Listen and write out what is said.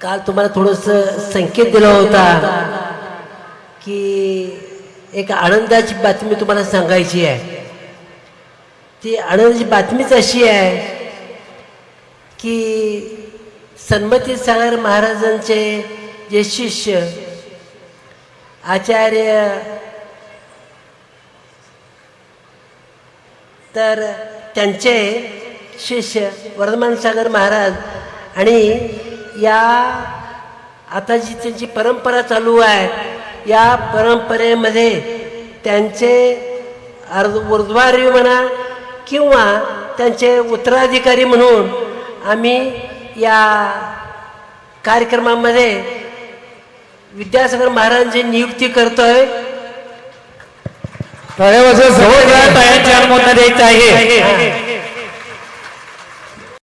काल तुम्हाला थोडस संकेत दिला होता की एक आनंदाची बातमी तुम्हाला सांगायची आहे. ती आनंदाची बातमीच अशी आहे की सन्मती सागर महाराजांचे जे शिष्य आचार्य तर त्यांचे शिष्य वर्धमान सागर महाराज आणि या आता जी त्यांची परंपरा चालू आहे या परंपरेमध्ये त्यांचे अर्ध ऊर्ध्वारी म्हणा किंवा त्यांचे उत्तराधिकारी म्हणून आम्ही या कार्यक्रमामध्ये विद्यासागर महाराजांची नियुक्ती करतोय. टाळ्या टाळ्यांची अनुमोदना द्यायची आहे.